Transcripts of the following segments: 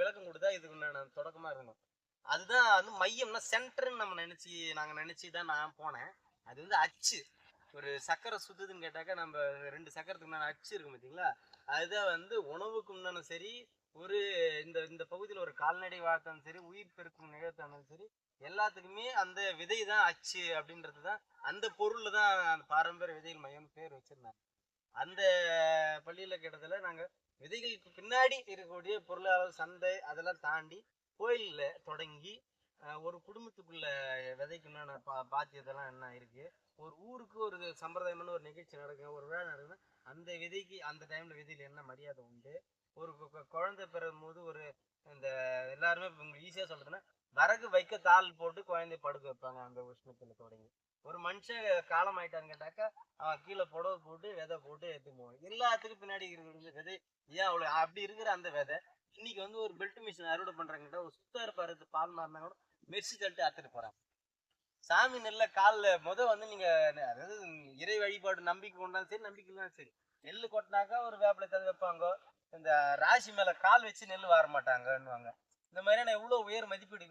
விளக்கம் கொடுத்தா இதுக்கு நான் தொடக்கமா இருக்கணும் அதுதான் வந்து மையம்னா சென்டர்னு நம்ம நினைச்சு நாங்க நினச்சி தான் நான் போனேன். அது வந்து அச்சு. ஒரு சக்கரை சுத்துதுன்னு கேட்டாக்கா நம்ம ரெண்டு சக்கரத்துக்கு உண்டான அச்சு இருக்கும் பார்த்தீங்களா அதுதான் வந்து உணவுக்கு உண்டான சரி ஒரு இந்த இந்த பகுதியில் ஒரு கால்நடை வாழ்த்தாலும் சரி உயிர் பெருக்கும் நிகழ்த்தாலும் சரி எல்லாத்துக்குமே அந்த விதை தான் அச்சு அப்படின்றது தான் அந்த பொருள் தான் அந்த பாரம்பரிய விதைகள் மையம் பேர் வச்சிருந்தாங்க. அந்த பள்ளியில் கேட்டதில் நாங்கள் விதைகளுக்கு பின்னாடி இருக்கக்கூடிய பொருளாதார சந்தை அதெல்லாம் தாண்டி கோயிலில் தொடங்கி ஒரு குடும்பத்துக்குள்ள விதைக்கு உண்டான பா பாத்தியதெல்லாம் என்ன இருக்கு? ஒரு ஊருக்கு ஒரு சம்பிரதாயமான ஒரு நிகழ்ச்சி நடக்கும் ஒரு விழா நடக்குதுன்னா அந்த விதைக்கு அந்த டைம்ல விதையில் என்ன மரியாதை உண்டு? ஒரு கு- குழந்தை பிறக்கும் போது ஒரு இந்த எல்லாருமே இப்ப உங்களுக்கு ஈஸியாக சொல்றதுன்னா விறகு வைக்க தாள் போட்டு குழந்தைய படுக்க வைப்பாங்க அந்த உஷ்ணத்தில் தொடங்கி. ஒரு மனுஷன் காலம் ஆயிட்டான்னு கேட்டாக்கா அவன் கீழே புடவை போட்டு விதை போட்டு எடுத்து போவான் எல்லாத்துக்கும் பின்னாடி இருக்கிற விதை ஏன் அவ்வளோ அப்படி இருக்கிற அந்த விதை இன்னைக்கு வந்து ஒரு பெல்ட் மிஷின் அறுவடை பண்றாங்க ஒரு சுத்தா இருப்பாரு பால் மாறினா கூட மெர்சி தட்டு அத்துட்டு போறாங்க சாமி நெல்ல காலில் முத வந்து நீங்க அதாவது இறை வழிபாடு நம்பிக்கை கொண்டாலும் சரி நம்பிக்கை இல்லைனாலும் சரி நெல் கொட்டினாக்கா ஒரு வேப்பிலை தந்து வைப்பாங்க. இந்த ராசி மேல கால் வச்சு நெல் வர மாட்டாங்கன்னுவாங்க. இந்த மாதிரியான எவ்வளவு உயர் மதிப்பீடு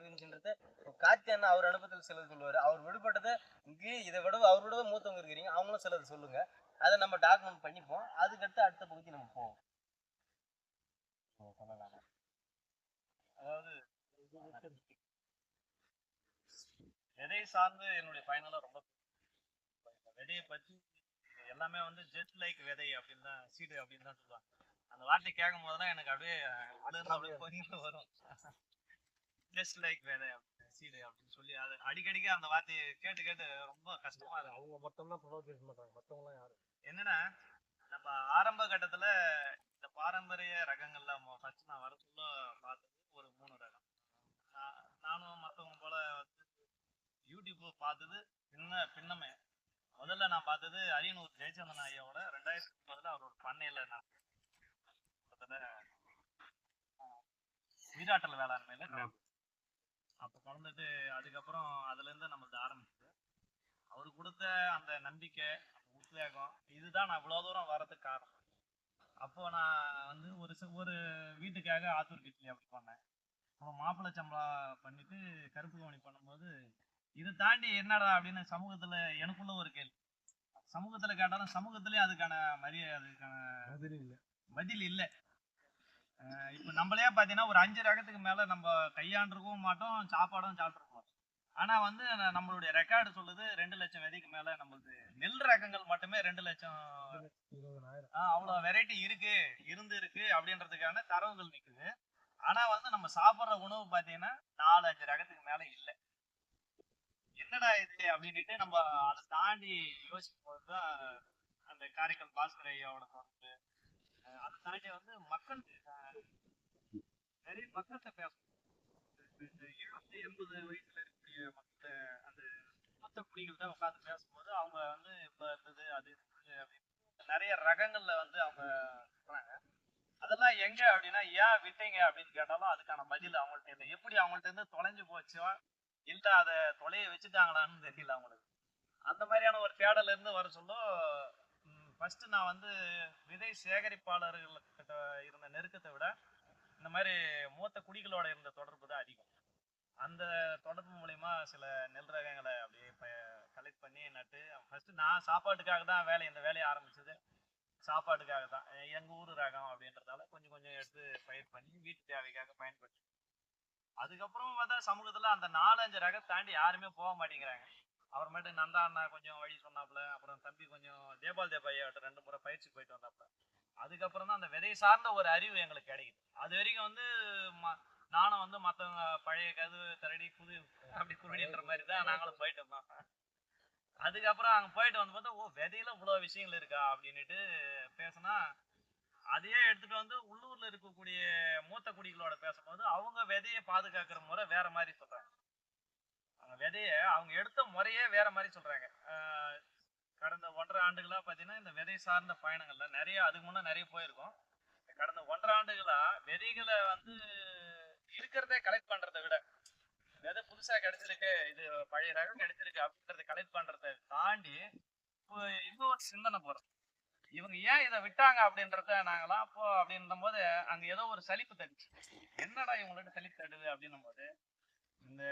இருந்துச்சுன்றத காத்தியான அவர் அனுபவத்தில் சிலர் சொல்லுவார். அவர் விடுபட்டதை இங்கே இதை விட அவர் விட மூத்தவங்க இருக்கிறீங்க அவங்களும் சிலது சொல்லுங்க. அதை நம்ம டாக்குமெண்ட் பண்ணிப்போம். அதுக்கடுத்து அடுத்த பகுதி நம்ம போவோம். அதாவது எதை சார்ந்து என்னுடைய பயணம்லாம் ரொம்ப விதையை பற்றி எல்லாமே வந்து ஜெட் லைக் விதை அப்படின்னு தான் சீடு அப்படின்னு தான் சொல்லுவாங்க. அந்த வார்த்தை கேட்கும் போதெல்லாம் எனக்கு அப்படியே அதுல அப்படியே வரும். ஜஸ்ட் லைக் விதை சீடு அப்படின்னு சொல்லி அது அடிக்கடிக்கு அந்த வார்த்தையை கேட்டு கேட்டு ரொம்ப கஷ்டமா இருக்கு. அவங்க மட்டும் தான் ப்ரொமோட் பேச மாட்டாங்க மற்றவங்களாம் யாரு? என்னன்னா நம்ம ஆரம்ப கட்டத்துல இந்த பாரம்பரிய ரகங்கள்ல ஃபர்ஸ்ட் நான் வர சொல்ல பார்த்தது ஒரு மூணு ரகம். நான் நானும் மற்றவங்க போல வந்து யூடியூப் பார்த்தது பின்ன பின்னமே. முதல்ல நான் பார்த்தது அரியனூர் ஜெயச்சந்திரன் ஐயாவோட ரெண்டாயிரத்தி முப்பதுல அவரோட பண்ணையில நான் உயிராற்றல் வேளாண்மையில அப்போ கலந்துட்டு அதுக்கப்புறம் அதுல இருந்து நம்மளது ஆரம்பிச்சது. அவர் கொடுத்த அந்த நம்பிக்கை உத்வேகம் இதுதான் நான் இவ்வளோ தூரம் வரதுக்கு காரணம். அப்போ நான் வந்து ஒரு ஒரு வீட்டுக்காக ஆத்தூர் கிட்லி அப்படி பண்ணேன். அப்புறம் மாப்பிள்ளை சம்பளம் பண்ணிட்டு கருப்பு கவனி பண்ணும்போது இதை தாண்டி என்னடா அப்படின்னு சமூகத்துல எனக்குள்ள ஒரு கேள்வி. சமூகத்துல கேட்டாலும் சமூகத்திலயும் அதுக்கான மரியாதை அதுக்கான பதில் இல்லை. பதில் இல்லை. இப்போ நம்மளே பார்த்தீங்கன்னா ஒரு அஞ்சு ரகத்துக்கு மேல நம்ம கையாண்டிருக்கவும் மாட்டோம் சாப்பாடும் சாப்பிட்ருக்க மாட்டோம். ஆனா வந்து நம்மளுடைய ரெக்கார்டு சொல்லுது ரெண்டு லட்சம் விதைக்கு மேல நம்மளுது நெல் ரகங்கள் மட்டுமே ரெண்டு லட்சம் அவ்வளவு வெரைட்டி இருக்கு இருந்து இருக்கு அப்படின்றதுக்கான தரவுகள் நிக்குது. ஆனா வந்து நம்ம சாப்பிடுற உணவு பாத்தீங்கன்னா நாலு அஞ்சு ரகத்துக்கு மேல இல்ல. என்னடா இது அப்படின்ட்டு நம்ம அதை தாண்டி யோசிக்கும் போதுதான் அந்த காரைக்கால் பாஸ்கர் ஐயாவோட தொடர்பு அதை தாண்டி வந்து மக்கள் நிறைய மக்கள்கிட்ட பேசணும். எண்பது வயசுல இருக்கக்கூடிய மக்கள் அந்த மொத்த குடிகள் தான் உட்காந்து பேசும்போது அவங்க வந்து இப்ப இருந்தது அது அப்படின்னு நிறைய ரகங்கள்ல வந்து அவங்க சொல்றாங்க அதெல்லாம் எங்க அப்படின்னா ஏன் விட்டீங்க அப்படின்னு கேட்டாலும் அதுக்கான பதில் அவங்கள்ட்ட இல்லை. எப்படி அவங்கள்ட்ட இருந்து தொலைஞ்சு போச்சோ இல்ல அதை தொலைய வச்சுட்டாங்களான்னு தெரியல அவங்களுக்கு. அந்த மாதிரியான ஒரு தேடல இருந்து வர சொல்ல ஃபஸ்ட்டு நான் வந்து விதை சேகரிப்பாளர்கள்கிட்ட இருந்த நெருக்கத்தை விட இந்த மாதிரி மூத்த குடிகளோட இருந்த தொடர்பு தான் அதிகம். அந்த தொடர்பு மூலயமா சில நெல் ரகங்களை அப்படியே கலெக்ட் பண்ணி நட்டு ஃபஸ்ட்டு நான் சாப்பாட்டுக்காக தான் வேலை இந்த வேலையை ஆரம்பிச்சது. சாப்பாட்டுக்காக தான். எங்கள் ஊர் ரகம் அப்படின்றதால கொஞ்சம் கொஞ்சம் எடுத்து பயிர் பண்ணி வீட்டு தேவைக்காக பயன்படுத்தி அதுக்கப்புறம் பார்த்தா சமூகத்தில் அந்த நாலஞ்சு ரகம் தாண்டி யாருமே போக மாட்டேங்கிறாங்க. அப்புறமேட்டு நந்தா அண்ணா கொஞ்சம் வழி சொன்னாப்புல அப்புறம் தம்பி கொஞ்சம் தேபால் தேபாய்யாட்ட ரெண்டு முறை பயிற்சி போயிட்டு வந்தாப்புல. அதுக்கப்புறம் தான் அந்த விதை சார்ந்த ஒரு அறிவு எங்களுக்கு கிடைக்குது. அது வரைக்கும் வந்து ம- நானும் வந்து மற்றவங்க பழைய கது திரடி புது அப்படி குருடின்ற மாதிரி தான் நாங்களும் போயிட்டு வந்தோம். அதுக்கப்புறம் அங்கே போயிட்டு வந்து பார்த்தா ஓ விதையில இவ்வளோ விஷயங்கள் இருக்கா அப்படின்னுட்டு பேசினா அதையே எடுத்துட்டு வந்து உள்ளூர்ல இருக்கக்கூடிய மூத்த குடிகளோட பேசும்போது அவங்க விதையை பாதுகாக்கிற முறை வேற மாதிரி சொல்றாங்க. விதைய அவங்க எடுத்த முறையே வேற மாதிரி சொல்றாங்க. கடந்த ஒன்றரை ஆண்டுகளா பாத்தீங்கன்னா இந்த விதை சார்ந்த பயணங்கள்ல நிறைய அதுக்கு முன்னே நிறைய போயிருக்கோம். கடந்த ஒன்றரை ஆண்டுகளா விதைகளை வந்து இருக்கிறதே கலெக்ட் பண்றதை விட விதை புதுசா கிடைச்சிருக்கு இது பழைய ரகம் கிடைச்சிருக்கு அப்படின்றத கலெக்ட் பண்றதை தாண்டி இப்போ இன்னொரு சிந்தனை போறோம். இவங்க ஏன் இதை விட்டாங்க அப்படின்றத நாங்களாம் அப்போ அப்படின்னும் போது அங்க ஏதோ ஒரு சலிப்பு தடுச்சு. என்னடா இவங்கள்ட்ட சலிப்பு தடுது அப்படின்னும் போது இந்த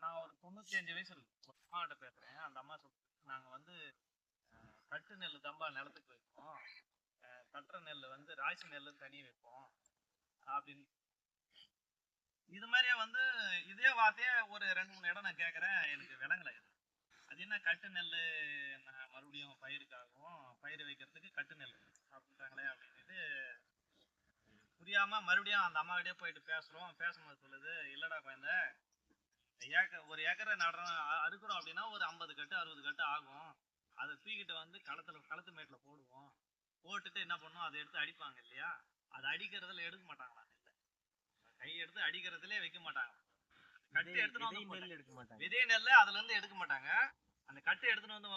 நான் ஒரு தொண்ணூற்றி அஞ்சு வயசு அம்மாட்ட ஒரு பேசுறேன். அந்த அம்மா சொல் நாங்கள் வந்து கட்டு நெல் தம்பா நிலத்துக்கு வைப்போம். கட்டுற நெல் வந்து ராசி நெல் தனி வைப்போம். அப்படின்னு. இது மாதிரியே வந்து இதே வார்த்தையே ஒரு ரெண்டு மூணு இடம் நான் கேட்குறேன் எனக்கு விளங்கலை இது. அது என்ன கட்டு நெல் நான் மறுபடியும் பயிருக்காகவும் பயிர் வைக்கிறதுக்கு கட்டு நெல் அப்படின்றாங்களே அப்படின்ட்டு புரியாமல் மறுபடியும் அந்த அம்மாவிட்டே போயிட்டு பேசுகிறோம் பேசும்போது சொல்லுது இல்லைடா குழந்தை ஏக்கர் ஒரு ஏக்கரை நடுறோம் அறுக்குறோம் அப்படின்னா ஒரு ஐம்பது கட்டு அறுபது கட்டு ஆகும். அதை தூக்கிட்டு வந்து களத்துல களத்து மேட்ல போடுவோம். போட்டுட்டு என்ன பண்ணும் அதை எடுத்து அடிப்பாங்க இல்லையா? அதை அடிக்கிறதுல எடுக்க மாட்டாங்களா. கை எடுத்து. அடிக்கிறதுலே வைக்க மாட்டாங்க கட்டு விதை- எடுத்துட்டு வந்து எடுக்க மாட்டாங்க. விதை நெல்லை அதுல இருந்து எடுக்க மாட்டாங்க. அந்த கட்டை எடுத்துட்டு வந்து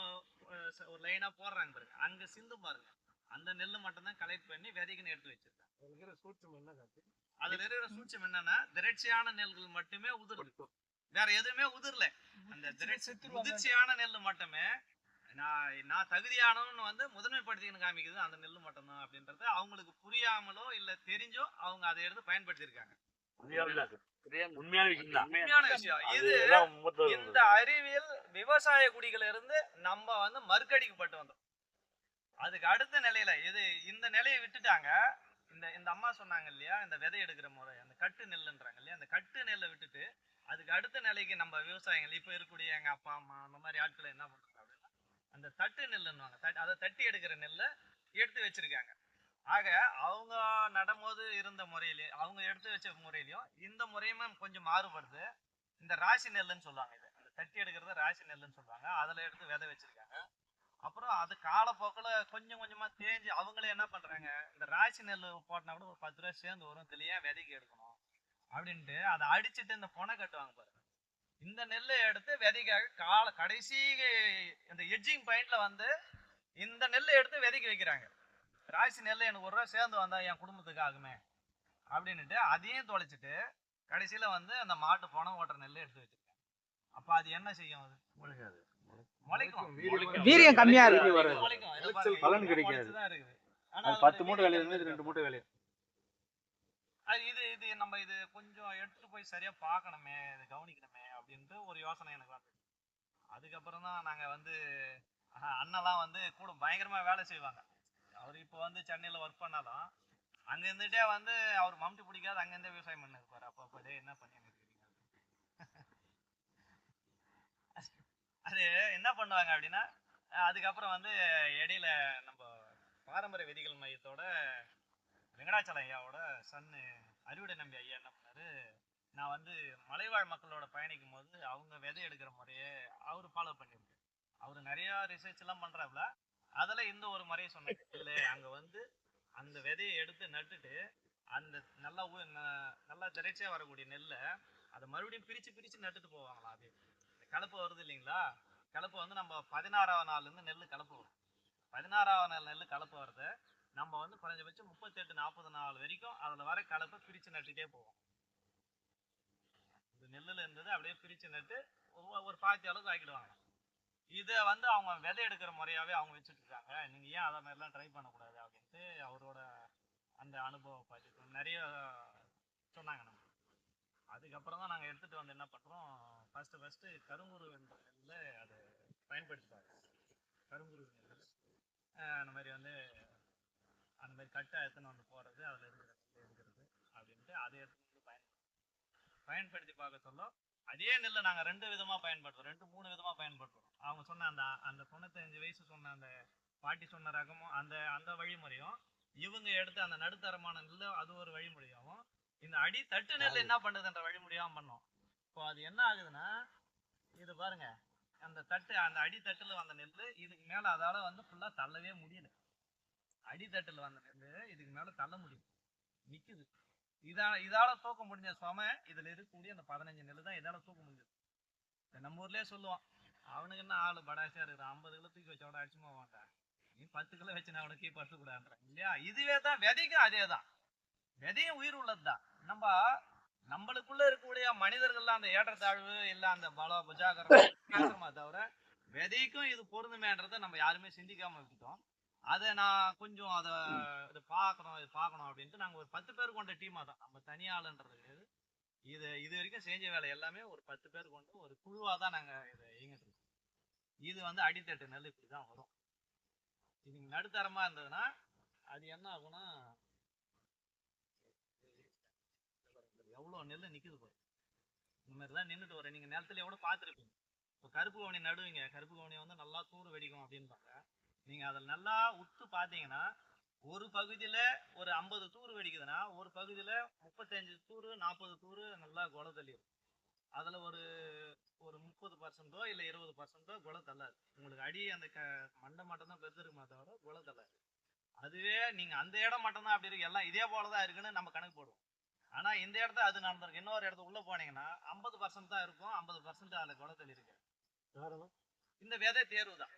ஒரு லைனா போடுறாங்க பாருங்க. அங்க சிந்தும் பாருங்க. அந்த நெல்லு மட்டும் தான் கலெக்ட் பண்ணி விதைக்குன்னு எடுத்து வச்சிருக்காங்க. அதுல இருக்கிற சூட்சம் என்னன்னா திரட்சியான நெல்கள் மட்டுமே உதிருது வேற எதுவுமே உதிரல. அந்த முதிர்ச்சியான நெல் மட்டுமே. நான் நான் தகுதியானவன்னு வந்து முதன்மைப்படுத்தின்னு காமிக்குது. அந்த நெல் மட்டும்தான் அப்படின்றது அவங்களுக்கு புரியாமலோ இல்ல தெரிஞ்சோ அவங்க அதை எடுத்து பயன்படுத்தியிருக்காங்க. உண்மையான விஷயம். தான் இது இந்த அறிவியல் விவசாய குடிகள் இருந்து நம்ம வந்து மறுக்கடிக்கப்பட்டு வந்தோம். அதுக்கு அடுத்த நிலையில இது இந்த நிலையை விட்டுட்டாங்க. இந்த இந்த அம்மா சொன்னாங்க இல்லையா? இந்த விதை எடுக்கிற முறை அந்த கட்டு நெல்லுன்றாங்க இல்லையா? அந்த கட்டு நெல்லை விட்டுட்டு அதுக்கு அடுத்த நிலைக்கு நம்ம விவசாயிகள் இப்போ இருக்கக்கூடிய எங்க அப்பா அம்மா அந்த மாதிரி ஆட்கள் என்ன பண்றாங்க அப்படின்னா அந்த தட்டு நெல்லுன்னுவாங்க. தட்- அதை தட்டி எடுக்கிற நெல்லை எடுத்து வச்சிருக்காங்க. ஆக அவங்க நடும்போது இருந்த முறையிலே அவங்க எடுத்து வச்ச முறையிலையும் இந்த முறையுமே கொஞ்சம் மாறுபடுது. இந்த ராசி நெல்லுன்னு சொல்லுவாங்க இது. அந்த தட்டி எடுக்கிறது ராசி நெல்லுன்னு சொல்லுவாங்க. அதில் எடுத்து விதை வச்சிருக்காங்க. அப்புறம் அது காலப்போக்கில் கொஞ்சம் கொஞ்சமாக தேஞ்சு அவங்களே என்ன பண்ணுறாங்க இந்த ராசி நெல் போட்டினா கூட ஒரு பத்து ரூபா சேர்ந்து வரும். இதுலையே விதைக்கு எடுக்கணும். அப்படின்ட்டு அதை அடிச்சிட்டு இந்த பொனை கட்டுவாங்க பாருங்க இந்த நெல்லை எடுத்து விதைக்காக கால கடைசி இந்த எட்ஜிங் பாயிண்ட்ல வந்து இந்த நெல்லை எடுத்து விதைக்கு வைக்கிறாங்க. ராசி நெல் எனக்கு ஒரு ரூபா சேர்ந்து வந்தா என் குடும்பத்துக்கு ஆகுமே அப்படின்னுட்டு அதையும் தொலைச்சிட்டு கடைசியில வந்து அந்த மாட்டு பணம் ஓட்டுற நெல் எடுத்து வச்சிருக்காங்க. அப்ப அது என்ன செய்யும் அது? முளைக்கும். வீரியம் கம்மியா இருக்கு. பலன் கிடைக்காது. பத்து மூட்டை விளையுது ரெண்டு மூட்டை அது இது இது நம்ம இது கொஞ்சம் எடுத்துட்டு போய் சரியா பார்க்கணுமே இதை கவனிக்கணுமே அப்படின்ட்டு ஒரு யோசனை எனக்கு வந்து அதுக்கப்புறம் தான் நாங்கள் வந்து அண்ணெல்லாம் வந்து கூட பயங்கரமாக வேலை செய்வாங்க. அவர் இப்போ வந்து சென்னையில் ஒர்க் பண்ணாலும் அங்கே இருந்துகிட்டே வந்து அவர் மம்டி பிடிக்காது அங்கேருந்தே விவசாயம் பண்ணிருப்பார் அப்போ அப்போ என்ன பண்ணி இருக்கீங்க அது என்ன பண்ணுவாங்க அப்படின்னா அதுக்கப்புறம் வந்து இடையில நம்ம பாரம்பரிய விதிகள் மையத்தோட வெங்கடாச்சலம் ஐயாவோட சன்னு அறுவடை நம்பி ஐயா என்ன பண்ணாரு? நான் வந்து மலைவாழ் மக்களோட பயணிக்கும் போது அவங்க விதை எடுக்கிற முறையை அவர் ஃபாலோ பண்ணியிருக்கு அவர் நிறையா ரிசர்ச் எல்லாம் பண்றாப்புல. அதில் இந்த ஒரு முறையை சொன்னாங்க இல்லை அங்கே வந்து அந்த விதையை எடுத்து நட்டுட்டு அந்த நல்லா ஊ- ந- நல்லா திரைச்சியா வரக்கூடிய நெல்லை அதை மறுபடியும் பிரிச்சு பிரித்து நட்டுட்டு போவாங்களாம் அது இந்த கலப்பு வருது இல்லைங்களா? கலப்பு வந்து நம்ம பதினாறாவது நாள்ல இருந்து நெல் கலப்பு வரும். பதினாறாவது நாள் நெல் கலப்பு வருது. நம்ம வந்து குறைஞ்சபட்சம் முப்பத்தெட்டு நாற்பது நாள் வரைக்கும் அதில் வர கலப்பை பிரித்து நட்டுட்டே போவோம். இந்த நெல்லில் இருந்தது அப்படியே பிரித்து நட்டு ஒவ்வொரு- ஒரு பாத்தி அளவுக்கு ஆக்கிடுவாங்க. இதை வந்து அவங்க விதை எடுக்கிற முறையாவே அவங்க வச்சுட்டு இருக்காங்க நீங்க ஏன் அதை மாதிரிலாம் ட்ரை பண்ணக்கூடாது அப்படின்ட்டு அவரோட அந்த அனுபவம் பார்த்து நிறைய சொன்னாங்க நம்ம. அதுக்கப்புறம் தான் நாங்கள் எடுத்துட்டு வந்து என்ன பண்ணுறோம் ஃபஸ்ட்டு ஃபஸ்ட்டு கருங்குரு நெல்லில் அதை பயன்படுத்திட்டாங்க கருங்குரு நெல் அந்த மாதிரி வந்து அந்த மாதிரி கட்டை எடுத்துன்னு வந்து போகிறது அதில் இருக்கிற நெல் எடுக்கிறது அப்படின்ட்டு அதை எடுத்துட்டு வந்து பயன் பயன்படுத்தி பார்க்க சொல்ல அதே நெல்லை நாங்கள் ரெண்டு விதமாக பயன்படுத்துறோம். ரெண்டு மூணு விதமாக பயன்படுத்துறோம். அவங்க சொன்ன அந்த அந்த தொண்ணூத்தஞ்சு வயசு சொன்ன அந்த பாட்டி சொன்ன ரகமும் அந்த அந்த வழிமுறையும் இவங்க எடுத்து அந்த நடுத்தரமான நெல் அது ஒரு வழிமுறையாகவும் இந்த அடி தட்டு நெல் என்ன பண்ணுதுன்ற வழிமுறையாகவும் பண்ணோம். இப்போ அது என்ன ஆகுதுன்னா இது பாருங்க. அந்த தட்டு அந்த அடி தட்டுல வந்த நெல் இதுக்கு மேல அதால வந்து ஃபுல்லா தள்ளவே முடியல. அடித்தட்டுல வந்தது இதுக்கு மேல தள்ள முடியும். நிக்குது. இதா இதால தூக்க முடிஞ்ச சும இதுல இருக்கக்கூடிய அந்த பதினஞ்சு நெல் தான் இதால தூக்க முடிஞ்சது. நம்ம ஊர்லயே சொல்லுவான் அவனுக்கு என்ன ஆளு படாசியா இருக்கிற ஐம்பது கிலோ தூக்கி வச்சோட அடிச்சுமா போவாங்க நீ பத்து கிலோ வச்சு நான் அவனுக்கு பத்து கூடாதுன்றான் இல்லையா? இதுவே தான் விதைக்கும் அதே தான். விதையும் உயிர் உள்ளதுதான் நம்ம நம்மளுக்குள்ள இருக்கக்கூடிய மனிதர்கள்ல அந்த ஏற்றத்தாழ்வு இல்ல அந்த பல புஜாகரம் தவிர விதைக்கும் இது பொருந்துமேன்றதை நம்ம யாருமே சிந்திக்காம விட்டுட்டோம். அதை நான் கொஞ்சம் அதை இது பார்க்கணும் இது பார்க்கணும் அப்படின்ட்டு நாங்கள் ஒரு பத்து பேர் கொண்ட டீமாக தான் நம்ம தனியாளுன்றது கிடையாது. இது இது வரைக்கும் செஞ்ச வேலை எல்லாமே ஒரு பத்து பேர் கொண்டு ஒரு குழுவாக தான் நாங்கள் இதை இயங்கிட்டு இருக்கோம். இது வந்து அடித்தட்டு நெல் இப்படி தான் வரும். இது நடுத்தரமாக இருந்ததுன்னா அது என்ன ஆகும்னா எவ்வளோ நெல் நிற்குது போய் இந்த மாதிரி தான் நின்றுட்டு வரேன் நீங்கள் நிலத்துல எவ்வளோ பார்த்துருப்பீங்க. இப்போ கருப்பு கவனி நடுவீங்க. கருப்பு கவனி வந்து நல்லா தூர் வெடிக்கும் அப்படின்பாங்க. நீங்கள் அதில் நல்லா உத்து பார்த்தீங்கன்னா ஒரு பகுதியில் ஒரு ஐம்பது தூர் வெடிக்குதுன்னா ஒரு பகுதியில் முப்பத்தஞ்சு தூர் நாற்பது தூர் நல்லா குலை தள்ளிடும் அதில் ஒரு ஒரு முப்பது பர்சன்டோ இல்லை இருபது பர்சன்டோ குலை தள்ளாது. உங்களுக்கு அடி அந்த க மண்டை மட்டும் தான் பெருசு இருக்குமே தவிர குலை தள்ளாது. அதுவே நீங்கள் அந்த இடம் மட்டும்தான் அப்படி இருக்கு. எல்லாம் இதே போல தான் இருக்குன்னு நம்ம கணக்கு போடுவோம். ஆனால் இந்த இடத்த அது நடந்திருக்கு. இன்னொரு இடத்துக்கு உள்ளே போனீங்கன்னா ஐம்பது பர்சன்ட் தான் இருக்கும் ஐம்பது பர்சன்ட் அதில் குலை தள்ளி இருக்கு இந்த விதை தேர்வு தான்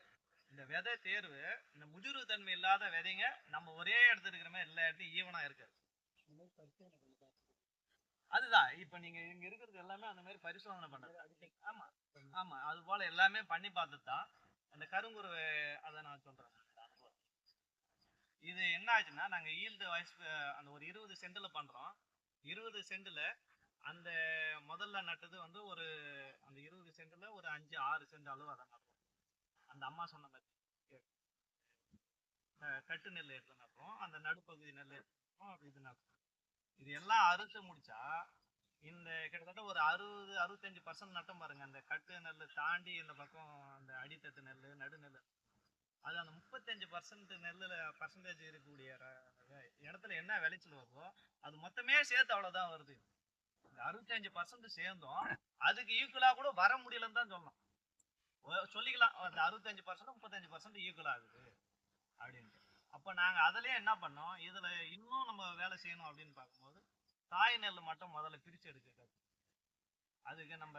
இந்த விதை தேர்வு இந்த முதிர்வு தன்மை இல்லாத விதைங்க நம்ம ஒரே இடத்துல இருக்கிற மாதிரி எல்லா இடத்தையும் ஈவனா இருக்காது. அதுதான். இப்ப நீங்க இங்க இருக்கிறது எல்லாமே அந்த மாதிரி பரிசோதனை பண்ணது ஆமா. ஆமா. அது போல எல்லாமே பண்ணி பார்த்துட்டு தான் அந்த கருங்குருவை அதை நான் சொல்றேன். இது என்ன ஆச்சுன்னா நாங்க ஈல்டு வயசு அந்த ஒரு இருபது சென்ட்ல பண்றோம். இருபது சென்ட்ல அந்த முதல்ல நட்டது வந்து ஒரு அந்த இருபது சென்ட்ல ஒரு அஞ்சு ஆறு சென்ட் அளவு அதை நடுறோம். அந்த அம்மா சொன்ன மாதிரி கட்டு நெல் எடுத்து நடுறோம் அந்த நடுப்பகுதி நெல் எடுத்துறோம் அப்படி இது நடுறோம் இது எல்லாம் அறுத்து முடிச்சா இந்த கிட்டத்தட்ட ஒரு அறுபது அறுபத்தஞ்சு பர்சன்ட் நட்டம் பாருங்க. அந்த கட்டு நெல் தாண்டி இந்த பக்கம் அந்த அடித்தட்டு நெல் நடு நெல். அது அந்த முப்பத்தஞ்சு பர்சன்ட் நெல்லில் பர்சன்டேஜ் இருக்கக்கூடிய இடத்துல என்ன விளைச்சல் வருதோ அது மொத்தமே சேர்த்து அவ்வளோதான் வருது. இந்த அறுபத்தஞ்சு பர்சன்ட் சேர்ந்தோம். அதுக்கு ஈக்குவலாக கூட வர முடியலன்னு தான் சொல்லலாம் சொல்லிக்கலாம். அந்த அறுபத்தஞ்சு பர்சன்ட் முப்பத்தஞ்சு பர்சன்ட் ஈக்குவல் ஆகுது. அப்படின்ட்டு. அப்போ நாங்கள் அதுலேயே என்ன பண்ணோம்? இதில் இன்னும் நம்ம வேலை செய்யணும் அப்படின்னு பார்க்கும்போது தாய் நெல் மட்டும் முதல்ல பிரித்து எடுக்கிறது அதுக்கு நம்ம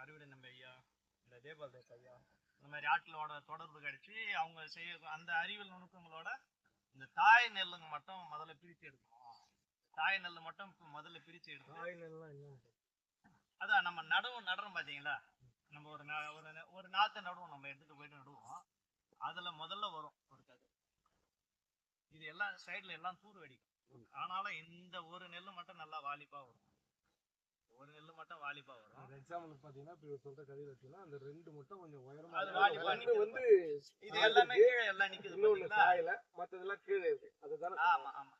அறுவடை நம்ம ஐயா இந்த தேபால் தேஸ் ஐயா இந்த மாதிரி ஆட்களோட தொடர்பு கிடைச்சி அவங்க செய்ய அந்த அறிவியல் நுணுக்கங்களோட இந்த தாய் நெல்லுங்க மட்டும் முதல்ல பிரித்து எடுக்கணும். தாய் நெல் மட்டும் முதல்ல பிரித்து நெல்லாம் என்ன? அதான் நம்ம நடுவு நடுறோம் பாத்தீங்களா? நம்ம ஒரு ஒரு ஒரு நாத்து நடுவோம். நம்ம எடுத்துட்டு போயிட்டு நடுவோம். அதுல முதல்ல வரும் ஒரு கது. இது எல்லாம் சைடுல எல்லாம் தூர் வெடிக்கும். ஆனாலும் இந்த ஒரு நெல்லு மட்டும் நல்லா வாலிப்பா வரும். ஒரு நெல்லு மட்டும் வாலிப்பா வரும். ஒரு எக்ஸாம்பிளுக்கு பார்த்தீங்கன்னா இப்போ சொல்ற கதையில் பார்த்தீங்கன்னா அந்த ரெண்டு மட்டும் கொஞ்சம் உயரமா அது இருக்கு. வாலி அது வாலி ரெண்டு வந்து இது எல்லாமே கீழே எல்லாம் நிக்குது இன்னொன்னு பாத்தீங்களா காயில மற்றதெல்லாம் கீழே இருக்கு. அதுதானே ஆமா ஆமா.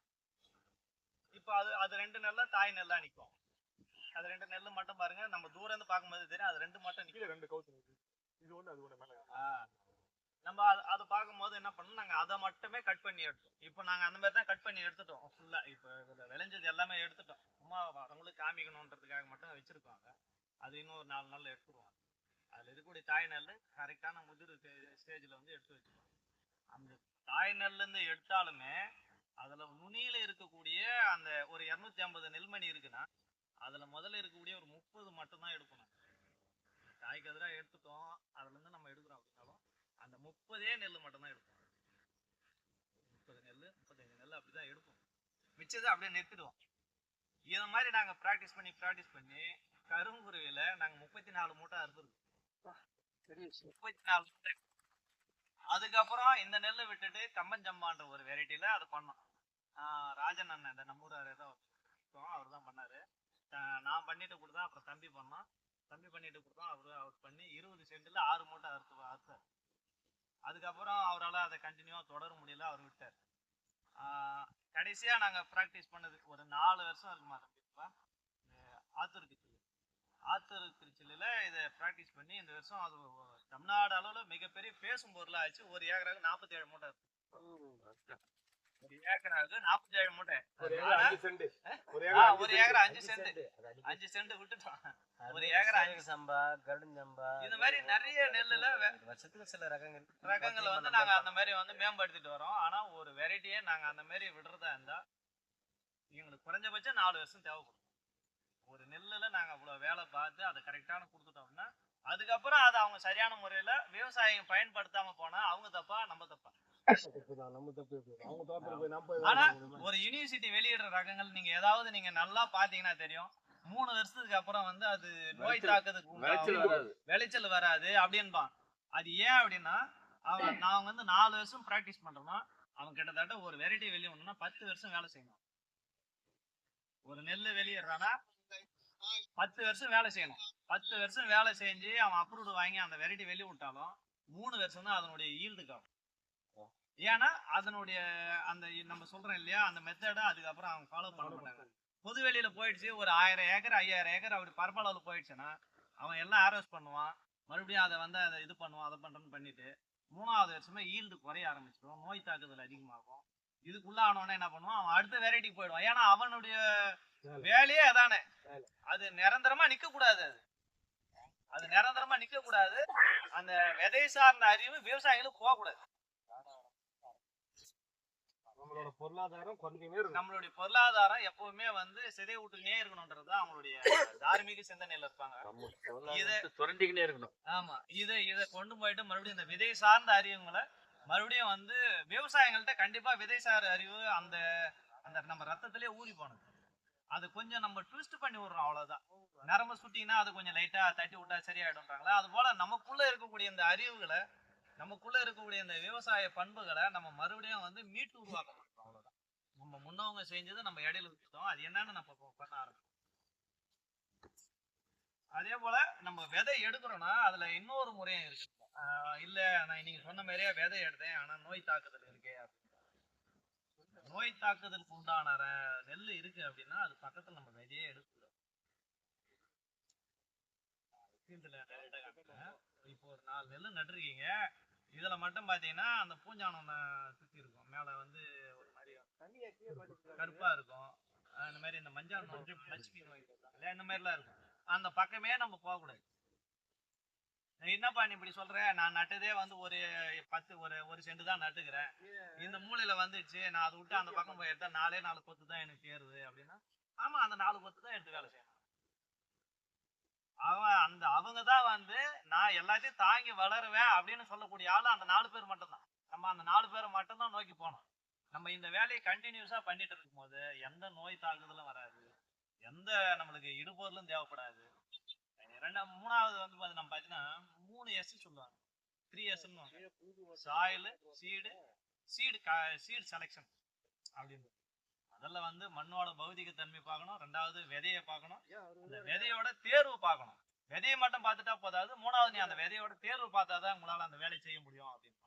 இப்போ அது அது ரெண்டு நெல்லா தாய் நெல்லா நிக்கும். அது ரெண்டு நெல்லு மட்டும் பாருங்க. நம்ம தூரம் இருந்து பார்க்கும்போது தெரியும். அது ரெண்டு மட்டும் கீழே ரெண்டு இருக்கு இது ஒன்று அது ஒன்று மேலே. நம்ம அது பார்க்கும்போது என்ன பண்ணோம்? நாங்கள் அதை மட்டுமே கட் பண்ணி எடுத்தோம். இப்போ நாங்கள் அந்த மாதிரி தான் கட் பண்ணி எடுத்துட்டோம். ஃபுல்லாக இப்போ இதில் விளைஞ்சது எல்லாமே எடுத்துட்டோம். சும்மா அவங்களுக்கு காமிக்கணுன்றதுக்காக மட்டும் வச்சுருக்காங்க. அது இன்னும் ஒரு நாலு நாளில் எடுத்துருவோம். அதில் இருக்கக்கூடிய தாய் நெல் கரெக்டான முதிர் ஸ்டேஜில் வந்து எடுத்து வச்சுருவோம் அந்த தாய் நெல்லேருந்து எடுத்தாலுமே அதில் நுனியில் இருக்கக்கூடிய அந்த ஒரு இரநூத்தி ஐம்பது நெல்மணி இருக்குன்னா அதில் முதல்ல இருக்கக்கூடிய ஒரு முப்பது மட்டும்தான் எடுக்கணும் தாய்க்கு எதிராக எடுத்துட்டோம் அதுலேருந்து நம்ம எடுக்கிறோம் அப்படின்னாலும் அந்த முப்பதே நெல் மட்டும்தான் எடுப்போம். முப்பது நெல் முப்பத்தஞ்சு நெல் அப்படிதான் எடுப்போம். மிச்சதை அப்படியே நிறுத்திடுவோம். இதை மாதிரி நாங்கள் ப்ராக்டிஸ் பண்ணி ப்ராக்டிஸ் பண்ணி கருங்குருவியில் நாங்கள் முப்பத்தி நாலு மூட்டை அறுத்துருக்கோம். முப்பத்தி நாலு மூட்டை. அதுக்கப்புறம் இந்த நெல்லை விட்டுட்டு கம்பஞ்சம்பான்ற ஒரு வெரைட்டியில் அதை பண்ணோம். ஆஹ் ராஜன் அண்ணன் இந்த நம்மூரார் ஏதோ அவர் தான் பண்ணார். நான் பண்ணிட்டு கொடுத்தா அப்புறம் தம்பி பண்ணான் தம்பி பண்ணிட்டு கொடுத்தோம் அவர் அவர் பண்ணி இருபது சென்டில் ஆறு மூட்டை அறுத்து அறுத்தார். அதுக்கப்புறம் அவரால் அதை கண்டினியூவாக தொடர முடியல அவர் விட்டார். கடைசியாக நாங்கள் ப்ராக்டிஸ் பண்ணது ஒரு நாலு வருஷம் இருக்குமா தம்பிப்பா ஆத்தூர் திருச்சியில் ஆத்தூர் திருச்சியில் இதை ப்ராக்டிஸ் பண்ணி இந்த வருஷம் அது தமிழ்நாடு அளவில் மிகப்பெரிய பேசும் பொருளாக ஆச்சு ஒரு ஏக்கராக நாற்பத்தி ஏழு மூட்டை இருக்கு. நாற்பத்தி ஏழு மூட்டை. ஒரு ஏக்கர் அஞ்சு சென்ட் அஞ்சு ஏக்கர் சென்ட் அஞ்சு அஞ்சு விட்டுட்டோம். ஒரு ஏக்கர் ஏக்கர் சம்பா கருடஞ்சம்பா இந்த மாதிரி நிறைய நெல்லுல வருஷத்துல சில ரகங்கள் ரகங்களை வந்து நாங்க அந்த மாதிரி வந்து மேம்படுத்திட்டு வரோம். ஆனா ஒரு வெரைட்டியே நாங்க அந்த மாதிரி விடுறதா இருந்தா எங்களுக்கு குறைஞ்சபட்சம் நாலு வருஷம் தேவைப்படும். ஒரு நெல்லுல நாங்க அவ்வளவு வேலை பார்த்து அதை கரெக்டான கொடுத்துட்டோம்னா அதுக்கப்புறம் அதை அவங்க சரியான முறையில விவசாயம் பயன்படுத்தாம போனா அவங்க தப்பா நம்ம தப்பா. ஒரு யூனிவர்சிட்டி வெளியிடுற ரகங்கள் நீங்க ஏதாவது நீங்க நல்லா பாத்தீங்கன்னா தெரியும். மூணு வருஷத்துக்கு அப்புறம் வந்து அது நோய் தாக்குறதுக்கு விளைச்சல் உண்டாகும். வராது. விளைச்சல் வராது அப்படின்பான். அது ஏன் அப்படின்னா அவன் நான் வந்து நாலு வருஷம் ப்ராக்டிஸ் பண்றோம்னா அவன் கிட்டத்தட்ட ஒரு வெரைட்டி வெளியே ஒண்ணுனா பத்து வருஷம் வேலை செய்யணும். ஒரு நெல்லு வெளியிடுறானா பத்து வருஷம் வேலை செய்யணும். பத்து வருஷம் வேலை செஞ்சு அவன் அப்ரூவ்டு வாங்கி அந்த வெரைட்டி வெளியே விட்டாலும் மூணு வருஷம் தான் அதனுடைய ஈல்டுக்கு ஆகும். ஏன்னா அதனுடைய அந்த நம்ம சொல்றோம் இல்லையா அந்த மெத்தடை அதுக்கப்புறம் அவங்க ஃபாலோ பண்ண மாட்டாங்க. பொது வெளியில போயிடுச்சு ஒரு ஆயிரம் ஏக்கர் ஐயாயிரம் ஏக்கர் அப்படி பரப்பளவில் போயிடுச்சுன்னா அவன் எல்லாம் ஆரோஸ் பண்ணுவான். மறுபடியும் அதை வந்து அதை இது பண்ணுவான் அதை பண்றேன்னு பண்ணிட்டு மூணாவது வருஷமே ஈல்டு குறைய ஆரம்பிச்சிடும். நோய் தாக்குதல் அதிகமாகும். இதுக்குள்ள ஆனவனே என்ன பண்ணுவான்? அவன் அடுத்த வெரைட்டிக்கு போயிடுவான். ஏன்னா அவனுடைய வேலையே அதானே. அது நிரந்தரமா நிக்க கூடாது அது. அது நிரந்தரமா நிக்க கூடாது அந்த விதை சார்ந்த அறிவு விவசாயிகளுக்கு போக கூடாது நம்மளோட பொருளாதாரம் கொஞ்சமே இருக்கும் நம்மளுடைய பொருளாதாரம் எப்பவுமே வந்து சிதை விட்டுக்கினே இருக்கணும்ன்றது தான் அவங்களுடைய தார்மீக சிந்தனையில இருப்பாங்க. இதை- சுரண்டிக்கினே இருக்கணும். ஆமா. இதை இதை கொண்டு போயிட்டு மறுபடியும் இந்த விதை சார்ந்த அறிவுங்களை மறுபடியும் வந்து விவசாயிகள்கிட்ட கண்டிப்பா விதை சார் அறிவு அந்த அந்த நம்ம ரத்தத்திலே ஊறி போனது. அது கொஞ்சம் நம்ம ட்விஸ்ட் பண்ணி விடுறோம் அவ்வளவுதான். நரம்பு சுட்டிங்கன்னா அது கொஞ்சம் லைட்டா தட்டி விட்டா சரியாயிடும்ன்றாங்களா. அது போல நமக்குள்ள இருக்கக்கூடிய இந்த அறிவுகளை நமக்குள்ள இருக்கக்கூடிய இந்த விவசாய பண்புகளை நம்ம மறுபடியும் வந்து மீட்டு உருவாக்கணும். நம்ம முன்னவங்க செஞ்சதை நம்ம இடையில விட்டுட்டோம். அது என்னன்னு நம்ம பண்ண ஆரம்பிச்சோம் அதே போல நம்ம விதை எடுக்கிறோம்னா அதுல இன்னொரு முறையும் இருக்கு. ஆஹ் இல்ல நான் நீங்க சொன்ன மாதிரியே விதை எடுத்தேன் ஆனா நோய் தாக்குதல் இருக்கே அப்படின்னு. நோய் தாக்குதலுக்கு உண்டான நெல் இருக்கு அப்படின்னா அது பக்கத்துல நம்ம விதையே எடுத்துடும் இப்போ ஒரு நாலு நெல் நட்டுருக்கீங்க. இதுல மட்டும் பாத்தீங்கன்னா அந்த பூஞ்சானம் சுத்தி இருக்கும். மேல வந்து கருப்பா இருக்கும். இந்த மாதிரி இந்த மஞ்சள் நோய் லட்சுமி நோய் இல்லையா இந்த மாதிரிலாம் இருக்கும். அந்த பக்கமே நம்ம போகக்கூடாது என்னப்பா நீ இப்படி சொல்ற? நான் நட்டதே வந்து ஒரு பத்து ஒரு ஒரு சென்ட் தான் நட்டுக்கிறேன். இந்த மூலையில வந்துச்சு நான் அதை விட்டு அந்த பக்கம் போய் எடுத்தா நாலே நாலு கொத்து தான் எனக்கு தேருது அப்படின்னா ஆமா அந்த நாலு கொத்து தான் எடுத்து வேலை செய்யணும். அவன் அந்த அவங்க தான் வந்து நான் எல்லாத்தையும் தாங்கி வளருவேன் அப்படின்னு சொல்லக்கூடிய ஆளு அந்த நாலு பேர் மட்டும்தான். நம்ம அந்த நாலு பேரை மட்டும்தான் நோக்கி போனோம் நம்ம இந்த வேலையை கண்டினியூஸா பண்ணிட்டு இருக்கும்போது எந்த நோய் தாக்குதலும் வராது. எந்த நம்மளுக்கு இடுபொருளும் தேவைப்படாது. ரெண்டாம் மூணாவது வந்து நம்ம பார்த்தீங்கன்னா மூணு எஸ் சொல்லுவாங்க. த்ரீ எஸ்ன்னு soil seed seed seed selection அப்படின்னு. அதில் வந்து மண்ணோட பௌதிக தன்மை பார்க்கணும். ரெண்டாவது விதையை பார்க்கணும். அந்த விதையோட தேர்வு பார்க்கணும். விதையை மட்டும் பார்த்துட்டா போதாது. மூணாவது நீ அந்த விதையோட தேர்வு பார்த்தா தான் உங்களால் அந்த வேலையை செய்ய முடியும் அப்படின்னு.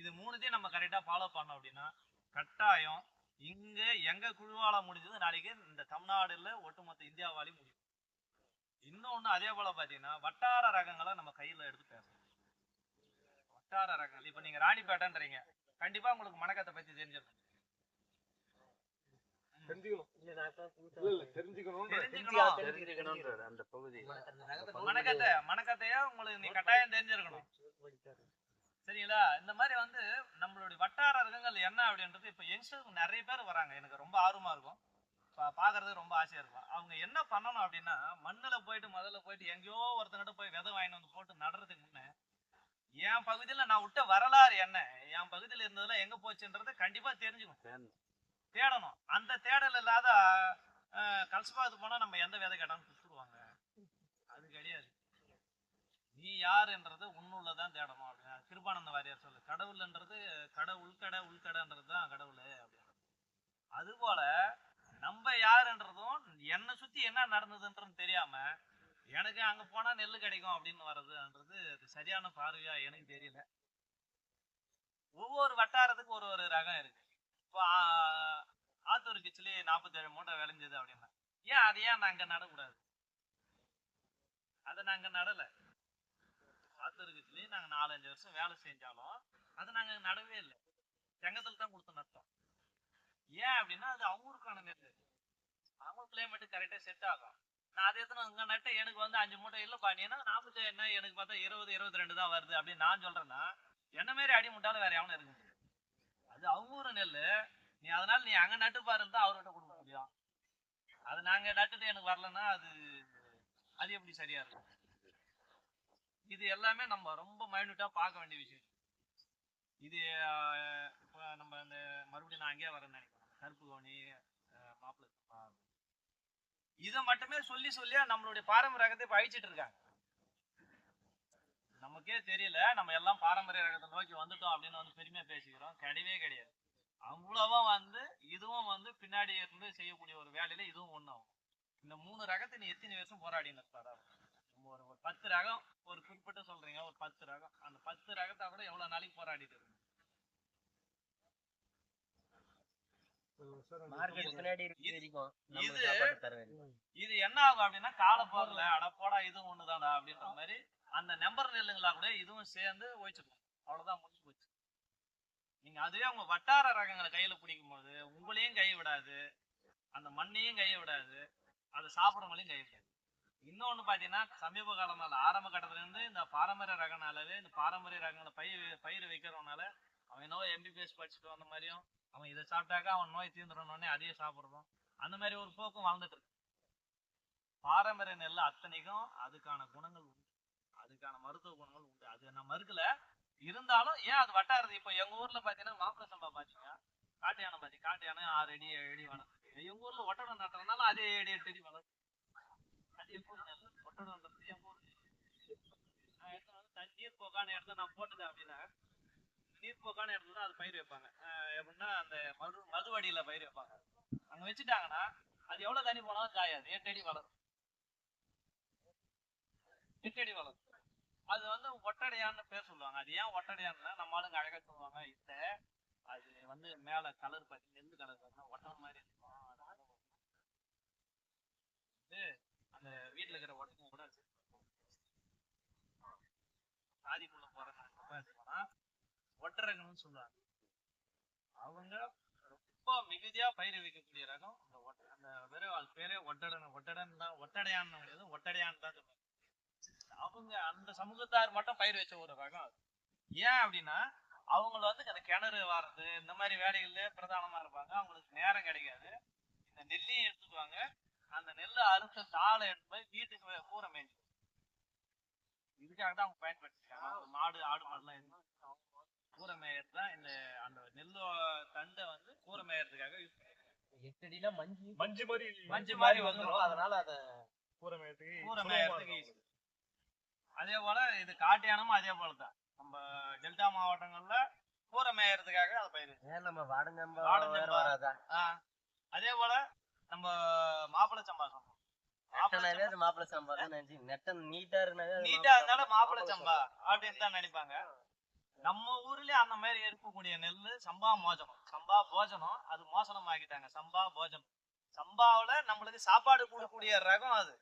இது மூணுத்தையும் நம்ம கரெக்டாக ஃபாலோ பண்ணோம் அப்படின்னா கட்டாயம் இங்க எங்க குழுவால முடிஞ்சது நாளைக்கு இந்த தமிழ்நாடுல ஒட்டுமொத்த இந்தியாவாலையும் முடியும். இன்னொன்னு அதே போல பாத்தீங்கன்னா வட்டார ரகங்களை நம்ம கையில எடுத்து பேசணும். வட்டார ரகங்கள். இப்ப நீங்க ராணிப்பேட்டைன்றீங்க. கண்டிப்பா உங்களுக்கு மணக்கத்தை பத்தி தெரிஞ்சிருக்கும். தெரிஞ்சுக்கணும். இல்ல இல்ல தெரிஞ்சுக்கணும். தெரிஞ்சுக்கணும் தெரிஞ்சுக்கணும்ன்றாரு அந்த பகுதி. மணக்கத்தை மணக்கத்தையா உங்களுக்கு நீ கட்டாயம் தெரிஞ்சிருக்கணும். சரிங்களா? இந்த மாதிரி வந்து நம்மளுடைய வட்டார ரகங்கள் என்ன அப்படின்றது இப்போ யங்ஸ்டர்ஸ் நிறைய பேர் வராங்க. எனக்கு ரொம்ப ஆர்வமா இருக்கும். பா- பார்க்கறதுக்கு ரொம்ப ஆசையா இருக்கும். அவங்க என்ன பண்ணணும் அப்படின்னா மண்ணுல போயிட்டு முதல்ல போயிட்டு எங்கேயோ ஒருத்தங்கிட்ட போய் விதை வாங்கிட்டு வந்து போட்டு நடுறதுக்கு முன்ன என் பகுதியில நான் விட்ட வரலாறு என்ன? என் பகுதியில இருந்ததுல எங்க போச்சுன்றதை கண்டிப்பா தெரிஞ்சுக்கணும். தேடணும். அந்த தேடல் இல்லாத கல்சபாத்து போனா நம்ம எந்த விதை கேட்டாலும் கொடுத்துருவாங்க. அது கிடையாது. நீ யாருன்றது உன்னுள்ளதான் தேடணும் அப்படின்னா கிருபானந்த வாரியார் சொல்லு கடவுள்ன்றது கடை உள்கடை உள்கடைன்றது தான் கடவுள் அப்படின்றது அதுபோல நம்ம யாருன்றதும் என்னை சுத்தி என்ன நடந்ததுன்றது தெரியாம எனக்கு அங்க போனா நெல்லு கிடைக்கும் அப்படின்னு வர்றதுன்றது அது சரியான பார்வையா எனக்கு தெரியல. ஒவ்வொரு வட்டாரத்துக்கு ஒரு ஒரு ரகம் இருக்கு. இப்போ ஆத்தூர் கிச்சிலே நாற்பத்தேழு மூட்டை விளைஞ்சது அப்படின்னா ஏன் அதை ஏன் அங்க நடக்கூடாது அதை நாங்க நடலை. ஆத்தூர் நாங்கள் நாங்க நாலஞ்சு வருஷம் வேலை செஞ்சாலும் அதை நாங்க நடவே இல்லை. செங்கத்தில் தான் கொடுத்த நட்டோம் ஏன் அப்படின்னா அது அவங்களுக்கான நெல். அவங்க கிளைமேட்டு கரெக்டாக செட் ஆகும். நான் அதே எத்தனை இங்கே நட்டு எனக்கு வந்து அஞ்சு மூட்டை இல்லைப்பா. நீனா நாற்பத்தி என்ன எனக்கு பார்த்தா இருபது இருபத்தி ரெண்டு தான் வருது அப்படின்னு நான் சொல்றேன்னா என்ன மாரி அடி முட்டாலும் வேற எவனும் இருக்க முடியாது. அது அவங்க ஒரு நெல். நீ அதனால நீ அங்க நட்டு பாருன்னு தான் அவர்கிட்ட கொடுக்க முடியும். அது நாங்க நட்டுட்டு எனக்கு வரலன்னா அது அது எப்படி சரியா இருக்கும்? இது எல்லாமே நம்ம ரொம்ப மைனூட்டா பார்க்க வேண்டிய விஷயம். இது இப்போ நம்ம இந்த மறுபடியும் நான் அங்கேயே வரேன்னு நினைக்கிறேன். கருப்பு கோணி மாப்பிள்ளை இதை மட்டுமே சொல்லி சொல்லி நம்மளுடைய பாரம்பரிய ரகத்தை அழிச்சிட்டு இருக்காங்க. நமக்கே தெரியல நம்ம எல்லாம் பாரம்பரிய ரகத்தை நோக்கி வந்துட்டோம் அப்படின்னு வந்து பெருமையா பேசிக்கிறோம். கிடையவே கிடையாது. அவ்வளவா வந்து இதுவும் வந்து பின்னாடி இருந்து செய்யக்கூடிய ஒரு வேலையில இதுவும் ஒண்ணும் இந்த மூணு ரகத்தை நீ எத்தனை வருஷம் போராடின ஒரு ஒரு பத்து ரகம் ஒரு குறிப்பிட்ட சொல்றீங்க ஒரு பத்து ரகம். அந்த பத்து ரகத்தை கூட எவ்வளவு நாளைக்கு போராடிட்டு இருக்கு? இது- என்ன ஆகும் அப்படின்னா காலப்போக்கில் அட போடா இதுவும் ஒண்ணுதான்டா அப்படின்ற மாதிரி அந்த நம்பர் நெல்லுங்களா கூட இதுவும் சேர்ந்து ஓய்ச்சிடும். அவ்வளவுதான் முடிஞ்சு போச்சு. நீங்க அதுவே உங்க வட்டார ரகங்களை கையில பிடிக்கும் போது உங்களையும் கை விடாது அந்த மண்ணையும் கை விடாது அதை சாப்பிட்றவங்களையும் கை விடாது இன்னொன்னு பாத்தீங்கன்னா சமீப காலமாக ஆரம்ப கட்டத்துல இருந்து இந்த பாரம்பரிய ரகனாலவே இந்த பாரம்பரிய ரகங்களை பயிர் பயிர் வைக்கிறவனால அவன் என்னவோ எம்பிபிஎஸ் படிச்சுட்டு வந்த மாதிரியும் அவன் இதை சாப்பிட்டாக்கா அவன் நோய் தீர்ந்துடணுன்னே அதையே சாப்பிடுறதும் அந்த மாதிரி ஒரு போக்கும் வாழ்ந்துட்டு இருக்கு. பாரம்பரிய நெல் அத்தனைக்கும் அதுக்கான குணங்கள் உண்டு. அதுக்கான மருத்துவ குணங்கள் உண்டு. அது நான் மறுக்கல? இருந்தாலும் ஏன் அது வட்டாரது? இப்போ எங்க ஊர்ல பாத்தீங்கன்னா மாப்பிள சம்பா பார்த்தீங்க காட்டு யானை பாத்தி காட்டு யானை ஆறு அடி ஏழு அடி வளர்ந்து எங்க ஊர்ல ஒட்டடம் நட்டுறதுனால அதே ஏழு எட்டு அடி வளரும் நீர் போக்கான இடத்த நான் போட்டது அப்படின்னா நீர் போக்கான இடத்துல தான் அது பயிர் வைப்பாங்க எப்படின்னா அந்த மது மதுவடியில பயிர் வைப்பாங்க அங்க வச்சுட்டாங்கன்னா அது எவ்வளவு தண்ணி போனாலும் காயாது எட்டடி வளரும் எட்டடி வளரும் அது வந்து ஒட்டடையான்னு பேர் சொல்லுவாங்க. அது ஏன் ஒட்டடையான்னா? நம்ம ஆளுங்க அழகாக சொல்லுவாங்க. இந்த அது வந்து மேல கலர் பார்த்து நெல் கலர் பார்த்தா ஒட்டம் மாதிரி இருக்கும் அதனால வந்து அந்த வீட்டுல இருக்கிற ஒட்டகம் கூட அது சாதிக்குள்ள போறாங்க ஒட்டரகம்னு சொல்லுவாங்க அவங்க ரொம்ப மிகுதியா பயிர் வைக்கக்கூடிய ரகம் அந்த ஒட்ட அந்த வெறும் அது பேரே ஒட்டடன் ஒட்டடன் தான் ஒட்டடையான்னு கிடையாது ஒட்டடையான்னு தான் சொல்லுவாங்க அவங்க அந்த சமூகத்தார் மட்டும் பயிர் வச்ச ஒரு ரகம் அது. ஏன் அப்படின்னா அவங்கள வந்து அந்த கிணறு வாரது இந்த மாதிரி வேலைகள்ல பிரதானமா இருப்பாங்க. அவங்களுக்கு நேரம் கிடைக்காது. இந்த நெல்லையும் எடுத்துக்குவாங்க. அந்த நெல்லை அறுத்த தாளை எடுத்து போய் வீட்டுக்கு வே- மேய்ஞ்சிடும். இதுக்காக தான் அவங்க பயன்படுத்திருக்காங்க. மாடு ஆடு மாடுலாம் இருந்து கூரை மேயறது தான் இந்த அந்த நெல்லோ தண்டை வந்து கூரை மேயறதுக்காக யூஸ் எட்டு அடியில மஞ்சு. மஞ்சு மாதிரி மஞ்சு மாதிரி வந்துரும். அதனால அத கூரை மேயத்துக்கு கூரை மேயறதுக்கு அதே போல இது காட்டு யானமும் அதே போல தான். நம்ம டெல்டா மாவட்டங்கள்ல கூரை மேயறதுக்காக அதை பயிர் ஏன் நம்ம வாடஞ்சம்பா வாடஞ்சம்பா. வராதா? ஆஹ் அதே போல நம்ம மாப்பிள்ளை சம்பா சொன்னோம் நெட்டனாவே அது மாப்பிள்ளை சாம்பார் தான் நினைச்சு நெட்டன் நீட்டா இருந்தாவே நீட்டா இருந்தாலும் மாப்பிள்ளை சம்பா அப்படின்னு தான் நினைப்பாங்க. நம்ம ஊர்லயே அந்த மாதிரி இருக்கக்கூடிய நெல்லு சம்பா மோஜனம். சம்பா போஜனம் அது மோசனம் ஆக்கிட்டாங்க சம்பா போஜனம். சம்பாவுல நம்மளுக்கு சாப்பாடு கொடுக்கக்கூடிய ரகம் அது.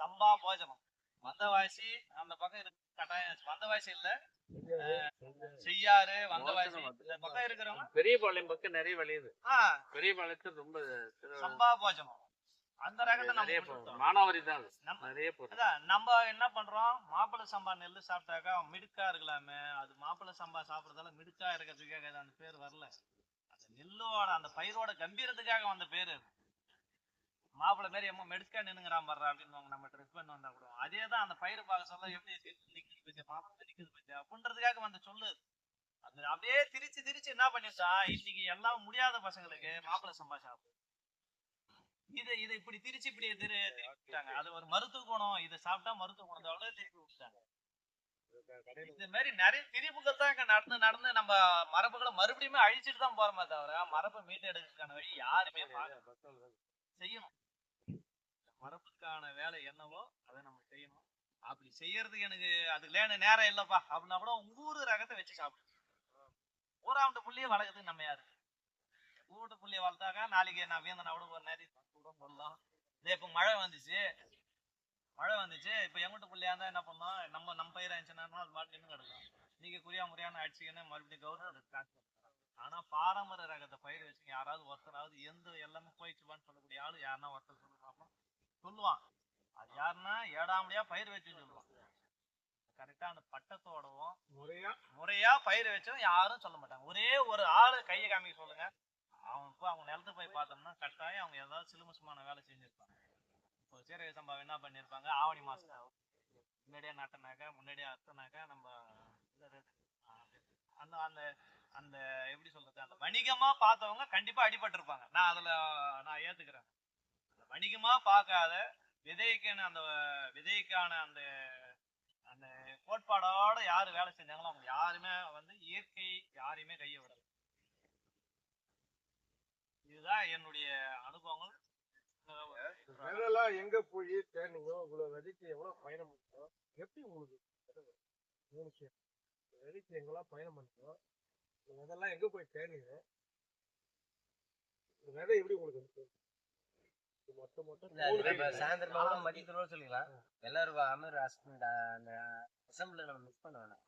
சம்பா போஜனம். வந்தவாசி அந்த பக்கம் இருக்கு. கட்டாயம் வந்தவாசி இல்ல. செய்யாறு வந்தவாசி இந்த பக்கம் இருக்கிறவங்க பெரிய பாளையம் பக்கம் நிறைய விளையுது ஆஹ் பெரிய பாளையத்தில் ரொம்ப சம்பா போஜனம். அந்த ரகத்தை நம்ம மானாவாரி தான் நிறைய அதான் நம்ம என்ன பண்றோம்? மாப்பிள்ளை சம்பா நெல் சாப்பிட்டாக்கா மிடுக்கா இருக்கலாமே. அது மாப்பிள்ளை சம்பா சாப்பிடறதால மிடுக்கா இருக்கிறதுக்காக அந்த பேர் வரல. அந்த நெல்லோட அந்த பயிரோட கம்பீரத்துக்காக வந்த பேரு. மாப்பிள்ளை மாதிரி எம்ம மெடுக்கா நின்னுங்கிறான் பாடுறா அப்படின்னு நம்ம ட்ரெஸ் பண்ண வந்தா கூட. அதே தான் அந்த பயிர் பார்க்க சொல்ல எப்படி நிக்குது பத்தியா மாப்பிள்ளை நிக்குது பத்தியா அப்படின்றதுக்காக வந்த சொல்லு அது. அப்படியே திரிச்சு திரிச்சு என்ன பண்ணிட்டான் இன்னைக்கு எல்லாம் முடியாத பசங்களுக்கு மாப்பிள்ளை சம்பா சாப்பிடு. இதை இதை இப்படி திரிச்சு இப்படி திரு விட்டாங்க அது ஒரு மருத்துவ குணம். இதை சாப்பிட்டா மருத்துவ குணத்தோட திருப்பி விட்டாங்க இந்த மாதிரி நிறைய திரிப்புகள் தான் நடந்து நடந்து நம்ம மரபுகளை மறுபடியும் அழிச்சிட்டு தான் போறோமே தவிர மரபை மீட்டெடுக்கிறதுக்கான வழி யாருமே. செய்யணும். மரபுக்கான வேலை என்னவோ அதை நம்ம செய்யணும். அப்படி செய்யறதுக்கு எனக்கு அது லேன நேரம் இல்லப்பா. அப்படின்னா கூட உங்க ஊரு ரகத்தை வச்சு சாப்பிடு ஊராமட்ட புள்ளியே வளர்க்குறதுக்கு நம்ம யாரு? ஊட்ட புள்ளிய வளர்த்தாக்கா நாளைக்கு நான் வீந்தனா கூட ஒரு நேரம் கூட இதே இப்போ மழை வந்துச்சு. மழை வந்துச்சு. இப்போ எங்கிட்ட புள்ளியா இருந்தா என்ன பண்ணோம்? நம்ம நம்ம பயிர் ஆயிடுச்சுன்னா அது மாட்டு நின்று கிடக்கும். நீங்க குறியா முறையான அடிச்சிக்கன்னு மறுபடியும் கவர்மெண்ட் காசு ஆனா பாரம்பரிய ரகத்தை பயிர் வச்சு யாராவது ஒருத்தராவது எந்த எல்லாமே போயிடுச்சுப்பான்னு சொல்லக்கூடிய ஆளு யாருன்னா ஒருத்தர் சொல்லுவாங்க சொல்லுவான். அது யாருன்னா ஏடாமடியா பயிர் வச்சு சொல்லுவான். கரெக்டா அந்த பட்டத்தோடவும் முறையா. முறையா பயிர் வச்சும் யாரும் சொல்ல மாட்டாங்க. ஒரே ஒரு ஆளு கையை காமிக்க சொல்லுங்க. அவங்க போய் அவங்க நிலத்து போய் பார்த்தோம்னா கட்டாயம் அவங்க ஏதாவது சிலுமசமான வேலை செஞ்சிருப்பாங்க. இப்போ சீரக சம்பா என்ன பண்ணியிருப்பாங்க ஆவணி மாதம் முன்னாடியே நட்டனாக்கா முன்னாடியே அறுத்தனாக்கா நம்ம அந்த அந்த அந்த எப்படி சொல்றது? அந்த வணிகமா பார்த்தவங்க கண்டிப்பா அடிபட்டிருப்பாங்க. நான் அதுல நான் ஏத்துக்கிறேன். அந்த வணிகமா பார்க்காத விதைக்கான அந்த விதைக்கான அந்த அந்த கோட்பாடோட யாரு வேலை செஞ்சாங்களோ அவங்க யாருமே வந்து இயற்கை யாரையுமே கையை விடல. இதுதான் என்னுடைய அனுபவங்கள். எங்க போய் தேடினீங்க இவ்வளவு விதைக்கு எவ்வளவு பயணம் பண்ணோம் எப்படி உங்களுக்கு விதை? மூணு விஷயம் விதைக்கு எங்கெல்லாம் பயணம் பண்ணோம் விதைலாம் எங்க போய் தேடினீங்க? இந்த விதை எப்படி உங்களுக்கு. சாயந்தரமா கூட மதியத்தோட சொல்லிக்கலாம் எல்லாரும் அமர் அந்த அசம்பிளி நம்ம மிஸ் பண்ண வேணாம்.